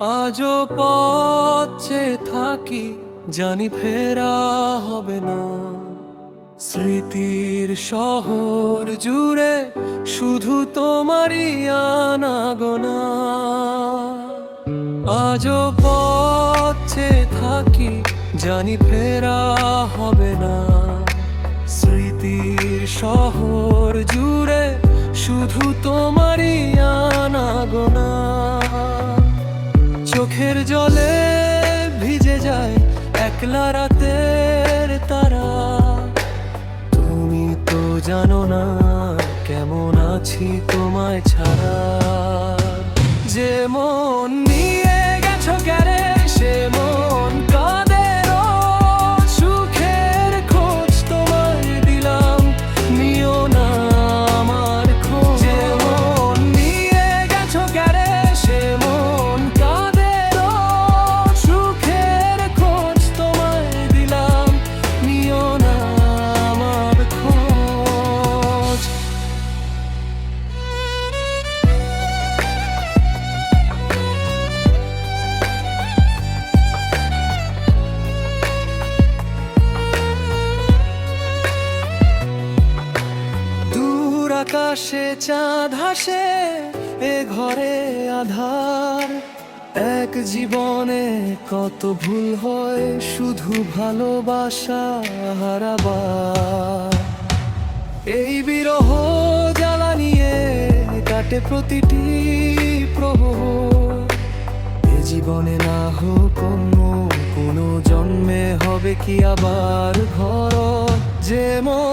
আজও পথে থাকি, জানি ফেরা হবে না। স্মৃতির শহর জুড়ে শুধু তোমারই আনাগোনা। আজও পথে থাকি, জানি ফেরা হবে না। স্মৃতির শহর জুড়ে শুধু তোমারই আনাগোনা। চোখের জলে ভিজে যায় একলা রাতের তারা। তুমি তো জানো না কেমন আছি তোমায় ছাড়া। যে মন নিয়ে আকাশে চাঁদ হাসে এ ঘরে আধার। এক জীবনে কত ভুল হয়, শুধু ভালোবাসা হারাবার। এই বিরহ জ্বালা নিয়ে কাটে প্রতিটি প্রহর এ জীবনে না হোক কোনো জন্মে হবে কি আবার ঘর? যে মন